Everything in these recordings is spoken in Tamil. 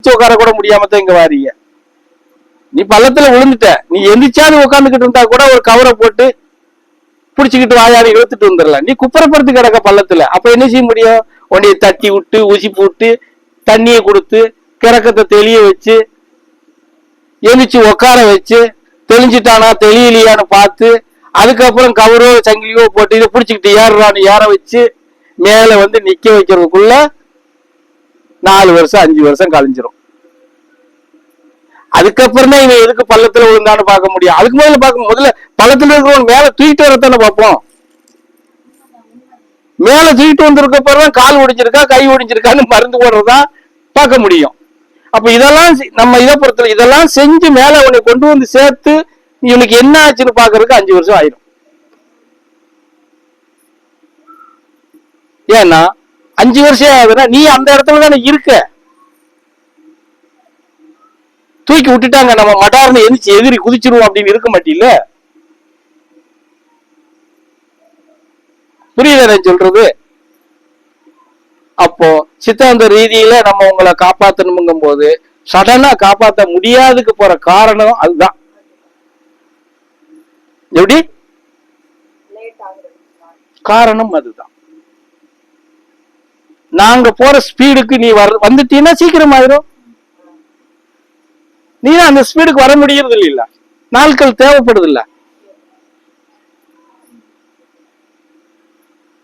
எந்திரிச்சு உட்கார கூட முடியாம தான் இங்க வாரீங்க. நீ பள்ளத்துல விழுந்துட்ட. நீ எந்திரிச்சாது உட்காந்துக்கிட்டு இருந்தா கூட ஒரு கவரை போட்டு புடிச்சுக்கிட்டு வாயாடி இழுத்துட்டு வந்துடலாம் நீ குப்பரப்படுத்து கிடக்க பள்ளத்துல. அப்ப என்ன செய்ய முடியும்? உன்னைய தட்டி விட்டு ஊசி போட்டு தண்ணியை கொடுத்து கிறக்கத்தை தெளிய வச்சு எந்திரிச்சு உட்கார வச்சு தெளிஞ்சிட்டானா தெளியலையான்னு பார்த்து அதுக்கப்புறம் கவரோ சங்கிலியோ போட்டு இதை பிடிச்சிக்கிட்டு ஏறுறான்னு ஏற வச்சு மேலே வந்து நிற்க வைக்கிறதுக்குள்ள நாலு வருஷம் அஞ்சு வருஷம் கழிஞ்சிரும். அதுக்கப்புறம் தான் இவன் எதுக்கு பள்ளத்துல விழுந்தான்னு பார்க்க முடியும். அதுக்கு முதல்ல பார்க்க முதல்ல பள்ளத்துல இருக்கிறவன் மேல தூக்கிட்டு வரத்தானே பார்ப்போம். மேல தூக்கிட்டு வந்திருக்க பிறகு கால் ஒடிஞ்சிருக்கா கை ஒடிஞ்சிருக்கான்னு மருந்து போடுறதா பார்க்க முடியும். அப்ப இதெல்லாம் நம்ம இதை பொறுத்தல இதெல்லாம் செஞ்சு மேல உன்னை கொண்டு வந்து சேர்த்து இவனுக்கு என்ன ஆச்சுன்னு பாக்குறதுக்கு அஞ்சு வருஷம் ஆயிரும். ஏன்னா அஞ்சு வருஷம் ஆகுதுன்னா நீ அந்த இடத்துல தானே இருக்க. தூக்கி விட்டுட்டாங்க நம்ம மட்டார்னு எந்திரிச்சு எதிரி குதிச்சிருவோம் அப்படின்னு இருக்க மாட்டீல்ல? புரியுதா சொல்றது? அப்போ சித்தாந்த ரீதியில நம்ம உங்களை காப்பாத்தணுங்கும் போது சடனா காப்பாத்த முடியாதுக்கு போற காரணம் அதுதான். எப்படி? காரணம் அதுதான். நாங்க போற ஸ்பீடுக்கு நீ வர வந்துட்டீன்னா சீக்கிரம் ஆயிரும். நீ அந்த ஸ்பீடுக்கு வர முடியறது இல்ல நாட்கள் தேவைப்படுது இல்ல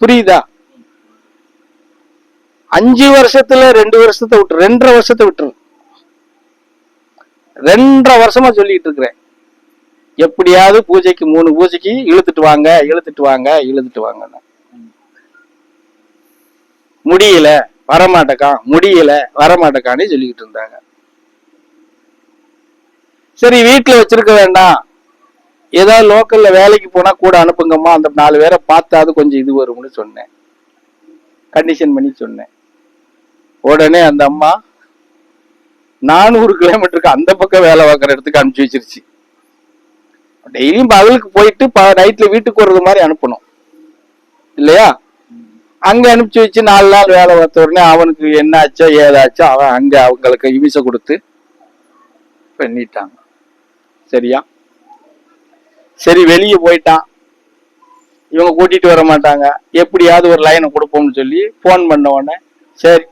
புரியுதா? அஞ்சு வருஷத்துல ரெண்டு வருஷத்தை விட்டு ரெண்டரை வருஷத்தை விட்டுரு. ரெண்டரை வருஷமா சொல்லிட்டு இருக்கிறேன். எப்படியாவது பூஜைக்கு மூணு பூஜைக்கு இழுத்துட்டு வாங்க இழுத்துட்டு வாங்க இழுத்துட்டு வாங்க முடியல வரமாட்டக்கான் முடியல வரமாட்டக்கான்னு சொல்லிக்கிட்டு இருந்தாங்க. சரி வீட்டுல வச்சிருக்க வேண்டாம். ஏதாவது லோக்கல்ல வேலைக்கு போனா கூட அனுப்புங்கம்மா அந்த நாலு பேரை பார்த்தாது கொஞ்சம் இது வரும்னு சொன்னேன். கண்டிஷன் பண்ணி சொன்னேன். உடனே அந்த அம்மா நானூறு கிலோமீட்டருக்கு அந்த பக்கம் வேலை பார்க்குற இடத்துக்கு அனுப்பிச்சு வச்சிருச்சு. டெய்லியும் பகலுக்கு போயிட்டு நைட்ல வீட்டுக்கு வர்றது மாதிரி அனுப்பணும். இல்லையா? அங்க அனுப்பிச்சு வச்சு நாலு நாள் வேலை பார்த்த உடனே அவனுக்கு என்ன ஆச்சோ ஏதாச்சோ அவன் அங்க அவங்களுக்கு இமிசை கொடுத்து பண்ணிட்டாங்க. சரியா? சரி வெளியே போயிட்டான். இவங்க கூட்டிட்டு வர மாட்டாங்க. எப்படியாவது ஒரு லைனை கொடுப்போம்னு சொல்லி ஃபோன் பண்ண உடனே சரி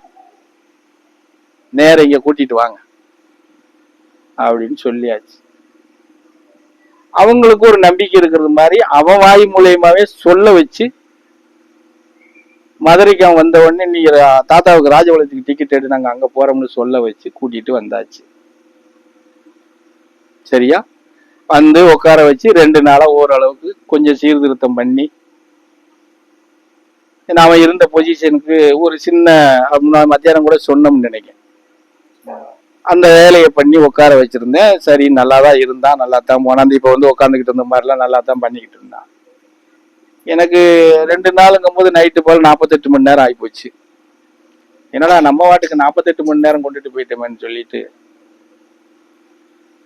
நேரா இங்க கூட்டிட்டு வாங்க. அப்படின்னு சொல்லியாச்சு. அவங்களுக்கு ஒரு நம்பிக்கை இருக்கிறது மாதிரி அவன் வாய் மூலியமாவே சொல்ல வச்சு மதுரைக்கு அவன் வந்த உடனே நீ தாத்தாவுக்கு ராஜபாளையத்துக்கு டிக்கெட் எடுத்து நாங்கள் அங்கே போகிறோம்னு சொல்ல வச்சு கூட்டிட்டு வந்தாச்சு. சரியா? வந்து உட்கார வச்சு ரெண்டு நாளாக ஓரளவுக்கு கொஞ்சம் சீர்திருத்தம் பண்ணி நாம இருந்த பொசிஷனுக்கு ஒரு சின்ன மத்தியானம் கூட சொன்னோம்னு நினைக்கிறேன். அந்த வேலையை பண்ணி உட்கார வச்சிருந்தேன். சரி நல்லா தான் இருந்தான் நல்லா தான் போனான் இப்போ வந்து உட்காந்துக்கிட்டு இருந்த மாதிரிலாம் நல்லா தான் பண்ணிக்கிட்டு இருந்தான். எனக்கு ரெண்டு நாளுங்கும் போது நைட்டு போல் நாற்பத்தெட்டு மணி நேரம் ஆகிப்போச்சு என்னடா நம்ம வாட்டுக்கு நாற்பத்தெட்டு மணி நேரம் கொண்டுட்டு போயிட்டோமேன்னு சொல்லிட்டு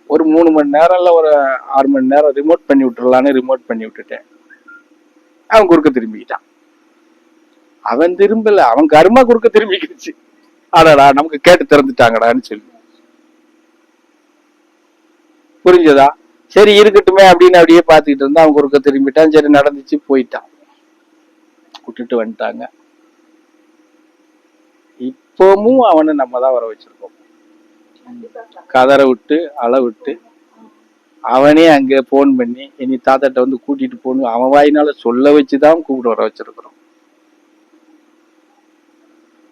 ஒரு மூணு மணி நேரம் ஒரு ஆறு மணி நேரம் ரிமோட் பண்ணி விட்டுறலான்னு ரிமோட் பண்ணி விட்டுட்டேன். அவன் குறுக்க திரும்பிக்கிட்டான். அவன் திரும்பல அவன் கருமா குறுக்க திரும்பிக்கிடுச்சு அடடா நமக்கு கேட்டு திறந்துட்டாங்கடான்னு சொல்லி. புரிஞ்சதா? சரி இருக்கட்டுமே அப்படின்னு அப்படியே பார்த்துக்கிட்டு இருந்தா அவன் குறுக்க திரும்பிட்டான். சரி நடந்துச்சு போயிட்டான். விட்டுட்டு வந்துட்டாங்க. இப்பவும் அவனை நம்ம தான் வர வச்சிருக்கோம். கதற விட்டு அழ விட்டு அவனே அங்க போன் பண்ணி இனி தாத்தாட்ட வந்து கூட்டிட்டு போகணும் அவன் வாயினால சொல்ல வச்சுதான் கூப்பிட்டு வர வச்சிருக்கிறோம்.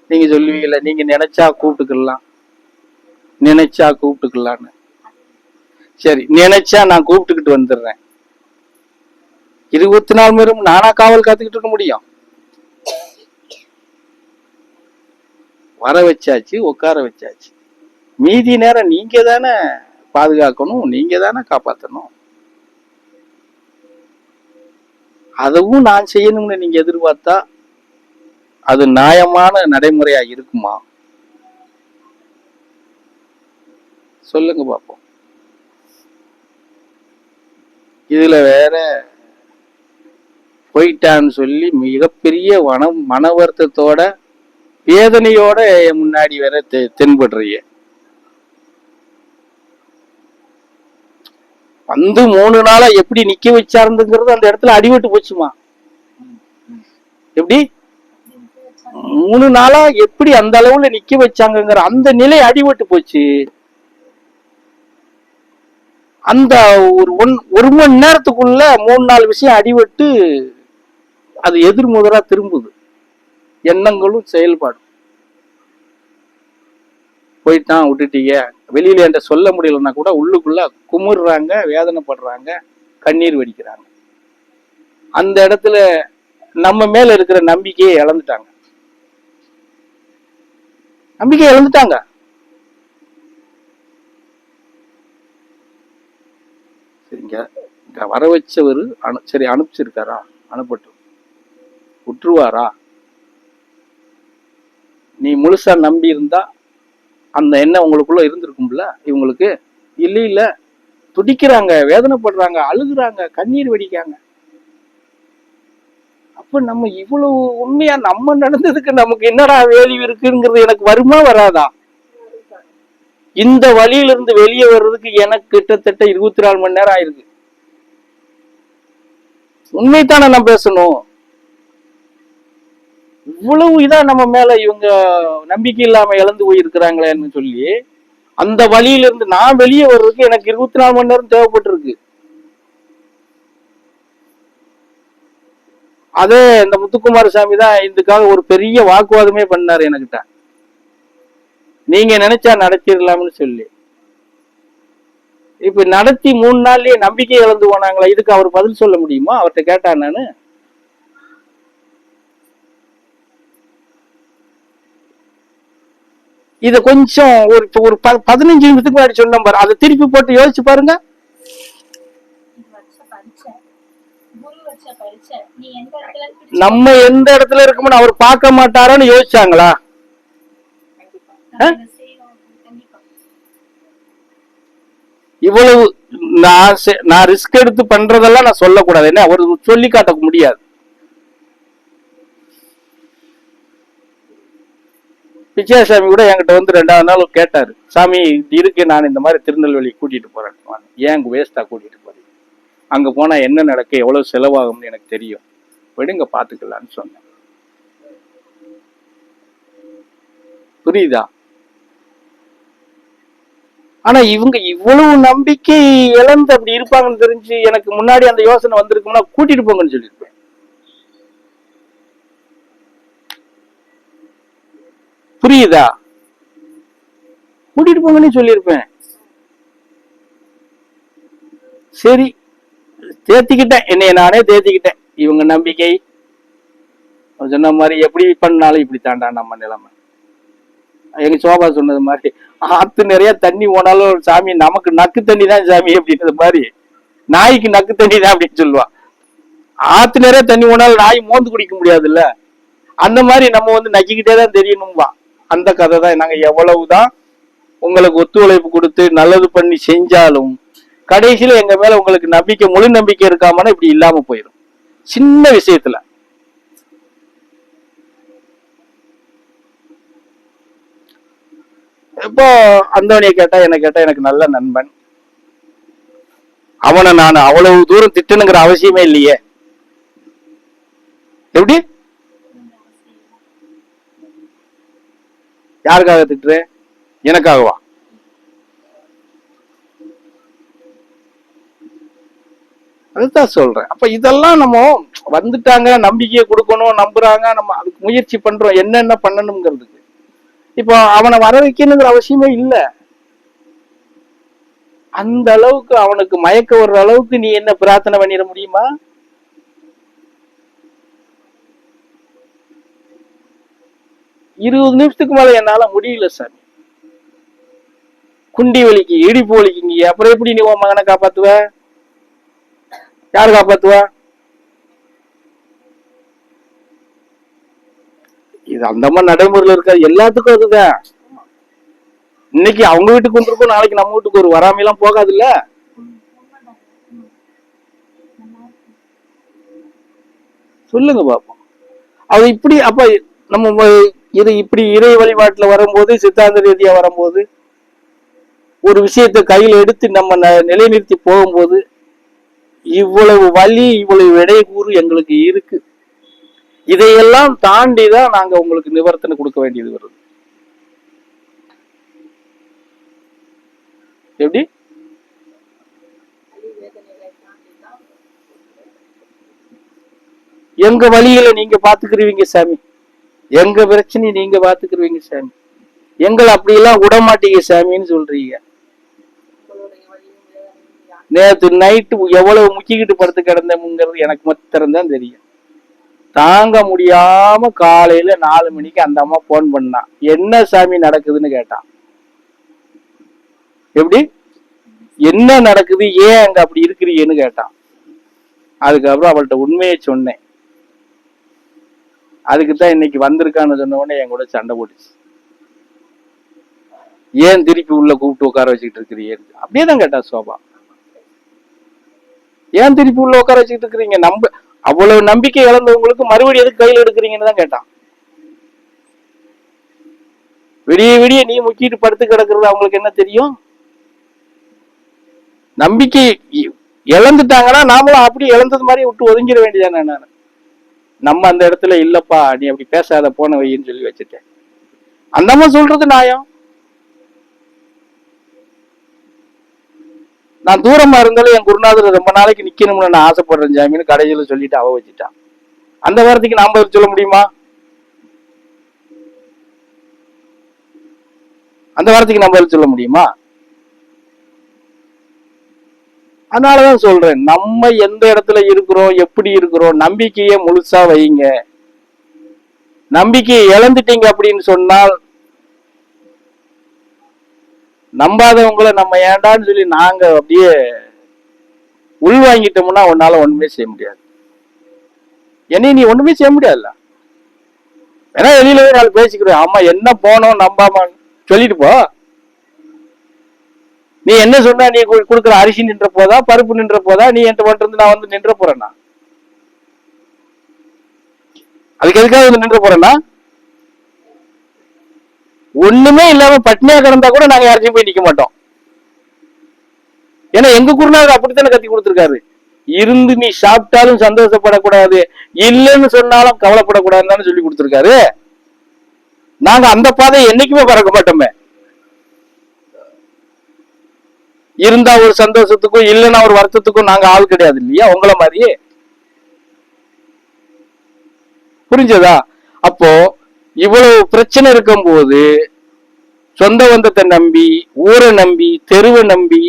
நீங்க சொல்லுவீங்கல்ல நீங்க நினைச்சா கூப்பிட்டுக்கலாம். நினைச்சா கூப்பிட்டுக்கலான்னு சரி நினைச்சா நான் கூப்பிட்டுக்கிட்டு வந்துடுறேன். இருபத்தி நாலு மணி நேரம் நானா காவல் காத்துக்கிட்டு இருக்க முடியும்? வர வச்சாச்சு உட்கார வச்சாச்சு. மீதி நேரம் நீங்க தானே பாதுகாக்கணும் நீங்க தானே காப்பாத்தணும். அதுவும் நான் செய்யணும்னு நீங்க எதிர்பார்த்தா அது நியாயமான நடைமுறையா இருக்குமா? சொல்லுங்க பாப்போம். இதுல வேற போயிட்டான்னு சொல்லி மிகப்பெரிய வன மன வருத்தத்தோட வேதனையோட முன்னாடி வேற தெ தென்படுறிய வந்து மூணு நாளா எப்படி நிக்க வச்சாருந்துங்கிறது அந்த இடத்துல அடிபட்டு போச்சுமா? எப்படி? மூணு நாளா எப்படி அந்த அளவுல நிக்க வச்சாங்கிற அந்த நிலை அடிபட்டு போச்சு. அந்த ஒரு ஒன் ஒரு மணி நேரத்துக்குள்ள மூணு நாலு விஷயம் அடிபட்டு அது எதிர்முதலா திரும்புது. எண்ணங்களும் செயல்பாடும். போயிட்டான் விட்டுட்டீங்க. வெளியில என்கிட்ட சொல்ல முடியலன்னா கூட உள்ளுக்குள்ள குமுறுறாங்க வேதனைப்படுறாங்க கண்ணீர் வடிக்கிறாங்க. அந்த இடத்துல நம்ம மேல இருக்கிற நம்பிக்கையை இழந்துட்டாங்க. நம்பிக்கை இழந்துட்டாங்க. சரிங்க இங்க வர வச்சவர் அனு சரி அனுப்பிச்சிருக்காரா? அனுப்பட்டும். விட்டுருவாரா நீ முழுசா நம்பி இருந்தா அந்த எண்ணம் உங்களுக்குள்ள இருந்திருக்கும்ல? இவங்களுக்கு இல்லை இல்லை. துடிக்கிறாங்க வேதனைப்படுறாங்க அழுகுறாங்க கண்ணீர் வெடிக்காங்க. அப்ப நம்ம இவ்வளவு உண்மையா நம்ம நடந்ததுக்கு நமக்கு என்னடா வேல்யூ இருக்குங்கிறது எனக்கு வருமா வராதா? இந்த வழியிலிருந்து வெளியே வர்றதுக்கு எனக்கு கிட்டத்தட்ட இருபத்தி நாலு மணி நேரம் ஆயிருக்கு. உண்மைத்தானே நான் பேசணும்? இவ்வளவு இதா நம்ம மேல இவங்க நம்பிக்கை இல்லாம இழந்து போயிருக்கிறாங்களேன்னு சொல்லி அந்த வழியிலிருந்து நான் வெளியே வர்றதுக்கு எனக்கு இருபத்தி நாலு மணி நேரம் தேவைப்பட்டிருக்கு. அதே இந்த முத்துக்குமார சாமி தான் இதுக்காக ஒரு பெரிய வாக்குவாதமே பண்ணாரு எனக்கிட்ட. நீங்க நினைச்சா நடத்திடலாம்னு சொல்லி. இப்ப நடத்தி மூணு நாள்லயே நம்பிக்கை இழந்து போனாங்களா? இதுக்கு அவர் பதில் சொல்ல முடியுமா? அவர்கிட்ட கேட்டா நானு. இத கொஞ்சம் ஒரு ஒரு ப- பதினஞ்சு நிமிஷத்துக்கு முன்னாடி சொன்ன பாரு. அதை திருப்பி போட்டு யோசிச்சு பாருங்க. நம்ம எந்த இடத்துல இருக்கோம்னு அவர் பார்க்க மாட்டாரான்னு யோசிச்சாங்களா கண்டிப்பா நம்ம இதை செய்யணும் கண்டிப்பா இவ்வளவு நான் செ- நான் ரிஸ்க் எடுத்து பண்றதெல்லாம் நான் சொல்லக்கூடாது. என்ன? அவர் சொல்லி காட்ட முடியாது. விஜயசாமி கூட என்கிட்ட வந்து ரெண்டாவது நாள் கேட்டாரு. சாமி இது இருக்கு. நான் இந்த மாதிரி திருநெல்வேலி கூட்டிட்டு போறேன். ஏன் வேஸ்டா கூட்டிட்டு போறேன் அங்க போனா என்ன நடக்க? எவ்வளவு செலவாகும்னு எனக்கு தெரியும். விடுங்க பாத்துக்கலாம்னு சொன்னேன். புரியுதா? ஆனா இவங்க இவ்வளவு நம்பிக்கை இழந்து அப்படி இருப்பாங்கன்னு தெரிஞ்சு எனக்கு முன்னாடி அந்த யோசனை வந்திருக்கும்னா கூட்டிட்டு போங்கன்னு சொல்லியிருப்பேன். புரியுதா? கூட்டிட்டு போங்கன்னு சொல்லியிருப்பேன். சரி தேத்திக்கிட்டேன். என்னைய நானே தேத்திக்கிட்டேன். இவங்க நம்பிக்கை. சொன்ன மாதிரி எப்படி பண்ணாலும் இப்படி தாண்டா நம்ம நிலைமை. எங்க சோபா சொன்னது மாதிரி ஆத்து நிறைய தண்ணி போனாலும் சாமி நமக்கு நக்கு தண்ணி தான் சாமி அப்படின்றது மாதிரி. நாய்க்கு நக்கு தண்ணி தான் அப்படின்னு சொல்லுவான். ஆத்து நிறைய தண்ணி போனாலும் நாய் மோந்து குடிக்க முடியாதுல்ல? அந்த மாதிரி நம்ம வந்து நக்கிக்கிட்டே தான் தெரியணும்பா. அந்த கதை தான் நாங்க எவ்வளவுதான் உங்களுக்கு ஒத்துழைப்பு கொடுத்து நல்லது பண்ணி செஞ்சாலும் கடைசியில எங்க மேல உங்களுக்கு நம்பிக்கை முழு நம்பிக்கை இருக்காமனா இப்படி இல்லாம போயிடும் சின்ன விஷயத்துல. இப்போ அந்தோனிய கேட்டா என்ன கேட்டா எனக்கு நல்ல நண்பன். அவனை நான் அவ்வளவு தூரம் திட்டணுங்கிற அவசியமே இல்லையே. எப்படி? யாருக்காக திட்டுறேன் எனக்காகவா? அதுதான் சொல்றேன். அப்ப இதெல்லாம் நம்ம வந்துட்டாங்க நம்பிக்கையை கொடுக்கணும் நம்புறாங்க நம்ம அதுக்கு முயற்சி பண்றோம் என்னென்ன பண்ணணுங்கிறதுக்கு இப்போ அவனை வர வைக்கணுங்கிற அவசியமே இல்லை. அந்த அளவுக்கு அவனுக்கு மயக்க வர்ற அளவுக்கு நீ என்ன பிரார்த்தனை பண்ணிட முடியுமா? இருபது நிமிஷத்துக்கு மேல என்னால முடியல சாமி குண்டி வலிக்கு இடிப்பு வலிக்குங்க. அப்புறம் எப்படி நீ உன் மகனை காப்பாத்துவ? யார் காப்பாத்துவா? இது அந்த மாதிரி நடைமுறையில் இருக்காது எல்லாத்துக்கும் அதுதான். இன்னைக்கு அவங்க வீட்டுக்கு வந்திருக்கும் நாளைக்கு நம்ம வீட்டுக்கு ஒரு வராமையெல்லாம் போகாதுல்ல? சொல்லுங்க பாப்போம். அது இப்படி அப்ப நம்ம இது இப்படி இறை வழிபாட்டுல வரும்போது சித்தாந்த ரீதியா வரும்போது ஒரு விஷயத்தை கையில் எடுத்து நம்ம ந- நிலைநிறுத்தி போகும்போது இவ்வளவு வலி இவ்வளவு விடை கூறு எங்களுக்கு இருக்கு. இதையெல்லாம் தாண்டி தான் நாங்க உங்களுக்கு நிவர்த்தனை கொடுக்க வேண்டியது வருது. எப்படி? எங்க வழியில நீங்க பாத்துக்கிருவீங்க சாமி. எங்க பிரச்சனை நீங்க பாத்துக்கிருவீங்க சாமி. எங்களை அப்படியெல்லாம் விட மாட்டீங்க சாமின்னு சொல்றீங்க. நேற்று நைட்டு எவ்வளவு முக்கிக்கிட்டு படுத்து கிடந்தோம்ங்கிறது எனக்கு மாத்திரம் தான் தெரியும். தாங்க முடியாம காலையில நாலு மணிக்கு அந்த அம்மா போன் பண்ணான் என்ன சாமி நடக்குதுன்னு கேட்டான் எப்படி? என்ன நடக்குது? ஏன் அங்க அப்படி இருக்கிறீன்னு கேட்டான் அதுக்கப்புறம் அவள்கிட்ட உண்மையை சொன்னேன். அதுக்கு தான் இன்னைக்கு வந்திருக்கான்னு சொன்ன உடனே என் கூட சண்டை போட்டுச்சு. ஏன் திருப்பி உள்ள கூப்பிட்டு உட்கார வச்சுக்கிட்டு இருக்கிறீங்க அப்படியே தான் கேட்டா சோபா. ஏன் திருப்பி உள்ள உட்கார வச்சுக்கிட்டு இருக்கிறீங்க? நம்ம அவ்வளவு நம்பிக்கை இழந்தவங்களுக்கு மறுபடியும் எதுக்கு கையில் எடுக்கிறீங்கன்னு தான் கேட்டான். விடிய விடிய நீ முக்கிட்டு படுத்து கிடக்குறது அவங்களுக்கு என்ன தெரியும்? நம்பிக்கை இழந்துட்டாங்கன்னா நாமளும் அப்படி இழந்தது மாதிரி விட்டு ஒதுங்கிட வேண்டியதானே நான். நம்ம அந்த இடத்துல இல்லப்பா நீ அப்படி பேசாத போன வையின்னு சொல்லி வச்சுட்டேன். அந்தம்மா சொல்றது நியாயம். நான் தூரமா இருந்தாலும் என் குருநாதர் ரொம்ப நாளைக்கு நிக்கணும்னு நான் ஆசைப்படுறேன் ஜாமின்னு கடைசியில சொல்லிட்டு அவ வச்சுட்டான் அந்த வாரத்துக்கு நாம சொல்ல முடியுமா? அந்த வாரத்துக்கு நம்ம சொல்ல முடியுமா? அதனாலதான் சொல்றேன் நம்ம எந்த இடத்துல இருக்கிறோம் எப்படி இருக்கிறோம் நம்பிக்கையை முழுசா வைங்க. நம்பிக்கையை இழந்துட்டீங்க அப்படின்னு சொன்னால் நம்பாதவங்கள நம்ம ஏண்டான்னு சொல்லி நாங்க அப்படியே உள்வாங்கிட்டோம்னா உன்னால ஒண்ணுமே செய்ய முடியாது. என்னை நீ ஒண்ணுமே செய்ய முடியாதுல்ல? ஏன்னா வெளியில போய் நாலு பேசிக்கிறேன் ஆமா என்ன போனோம் நம்பாம சொல்லிட்டு போ. நீ என்ன சொன்னா நீ கொடுக்குற அரிசி நின்ற போதா பருப்பு நின்ற போதா நீ என்கிட்ட வந்து நான் வந்து நின்ற போறேன்னா? அதுக்கு எதுக்காக வந்து நின்ற போறேன்னா ஒண்ணுமே இல்லாம பட்னியா கிடந்தா கூட நாங்க யாரையும் போய் நிக்க மாட்டோம். ஏன்னா எங்க குருநாதர் அப்படித்தானே கத்தி கொடுத்திருக்காரு. இருந்து நீ சாப்பிட்டாலும் சந்தோஷப்படக்கூடாது. இல்லைன்னு சொன்னாலும் கவலைப்படக்கூடாதுன்னு சொல்லி கொடுத்திருக்காரு. நாங்க அந்த பாதையை என்னைக்குமே பறக்க மாட்டோமே. இருந்தா ஒரு சந்தோஷத்துக்கும் இல்லைன்னா ஒரு வருத்தத்துக்கும் நாங்க ஆள் கிடையாது இல்லையா? உங்களை மாதிரி புரிஞ்சதா? அப்போ இவ்வளவு பிரச்சனை இருக்கும் போது சொந்த பந்தத்தை நம்பி ஊரை நம்பி தெருவை நம்பி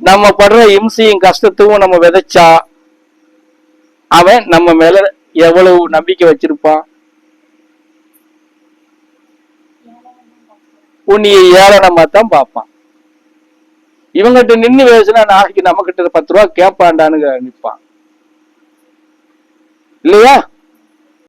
நம்ம படுற இம்சையும் கஷ்டத்தையும் நம்ம விதைச்சா அவன் நம்ம மேல எவ்வளவு நம்பிக்கை வச்சிருப்பான்? உன்னைய ஏளனமா தான் பார்ப்பான். இவங்கிட்ட நின்று பேசினா நாளைக்கு நம்ம கிட்ட பத்து ரூபா கேட்பான்டான்னு நிற்பான் இல்லையா?